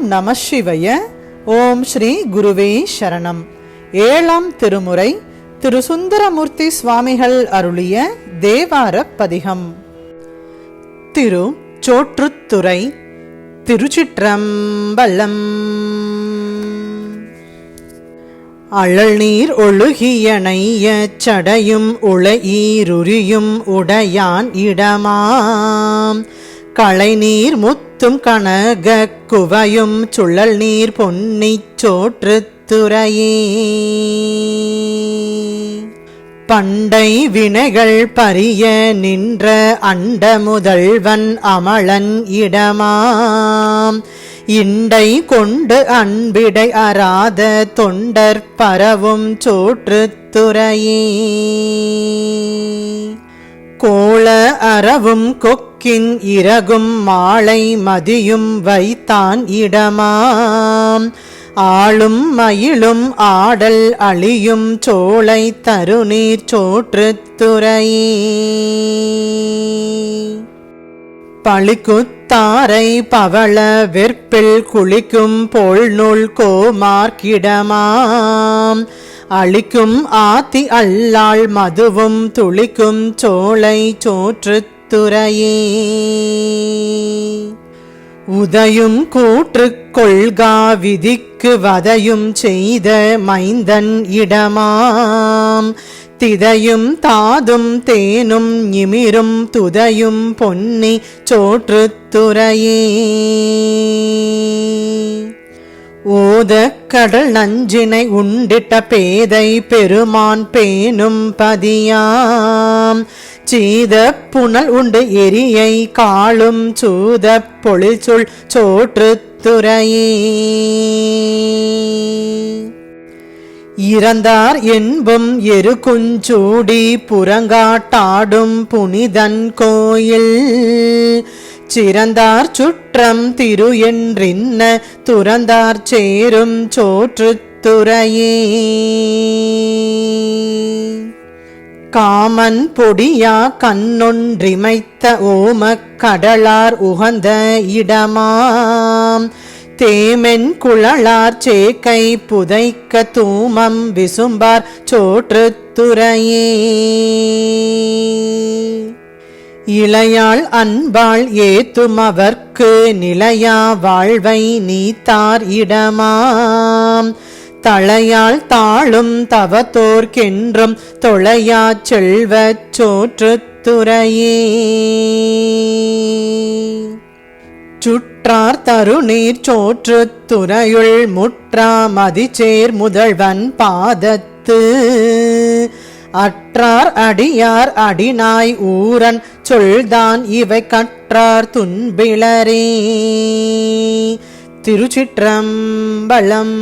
ஓம் நம சிவய. ஓம் ஸ்ரீ குருவே சரணம். ஏழாம் திருமுறை திரு சுந்தரமூர்த்தி சுவாமிகள் அருளிய தேவார பதிகம். திரு சோற்றுத்துறை திருச்சிற்றம்பலம். அழல் நீர் ஒழுகியணைய சடையும் உளையீருரியும் உடையான் இடமாம். களைநீர் முத் முத்தும் கனக குவையும் சுழல் நீர் பொன்னிச் சோற்றுத்துறையே பண்டை வினைகள் பரிய நின்ற அண்ட முதல்வன் அமளன் இடமாம். இண்டை கொண்டு அன்பிடை அறாத தொண்டர் பரவும் சோற்றுத்துறையே கோள அறவும் கொக்கின் இறகும் மாலை மதியும் வைத்தான் இடமாம். ஆளும் மயிலும் ஆடல் அழியும் சோலை தருநீர் சோற்றுத்துறையே பழிக்குத்தாரை பவள வெற்பில் குளிக்கும் போல் நூல் கோமார்க்கிடமாம் அழிக்கும் ஆத்தி அல்லாள் மதுவும் துளிக்கும் சோலை சோற்றுத்துறையே உதயும் கூற்று கொள்கா விதிக்கு வதையும் செய்த மைந்தன் இடமாம். திதையும் தாதும் தேனும் இமிரும் துதையும் பொன்னி சோற்றுத்துறையே ஓத கடல் நஞ்சினை உண்டிட்ட பேதை பெருமான் பேனும் பதியாம். சீத புனல் உண்டு எரியை காளும் சூத பொழிச்சுள் சோற்றுத்துறையே இறந்தார் என்பும் எரு குஞ்சூடி புறங்காட்டாடும் புனிதன் கோயில். சிறந்தார் சுற்றம் திரு என்றின்ன துறந்தார் சேரும் சோற்றுத்துறையே காமன் பொடியா கண்ணொன்றிமைத்த ஓம கடலார் உகந்த இடமாம். தேமென் குழலார் சேக்கை புதைக்க தூமம் விசும்பார் சோற்றுத்துறையே இளையாள் அன்பாள் ஏத்துமவர்க்கு நிலையா வாழ்வை நீத்தார் இடமாம். தளையால் தாழும் தவத்தோர்க்கென்றும் தொலையா செல்வச் சோற்றுத்துறையே சுற்றார் தருநீர் சோற்றுத்துறையுள் முற்றா மதிச்சேர் முதல்வன் பாதத்து. அற்றார் அடியார் அடிநாய் ஊரன் சொல்தான் இவை கற்றார் துன்பிளரே. திருச்சிற்றம்பலம்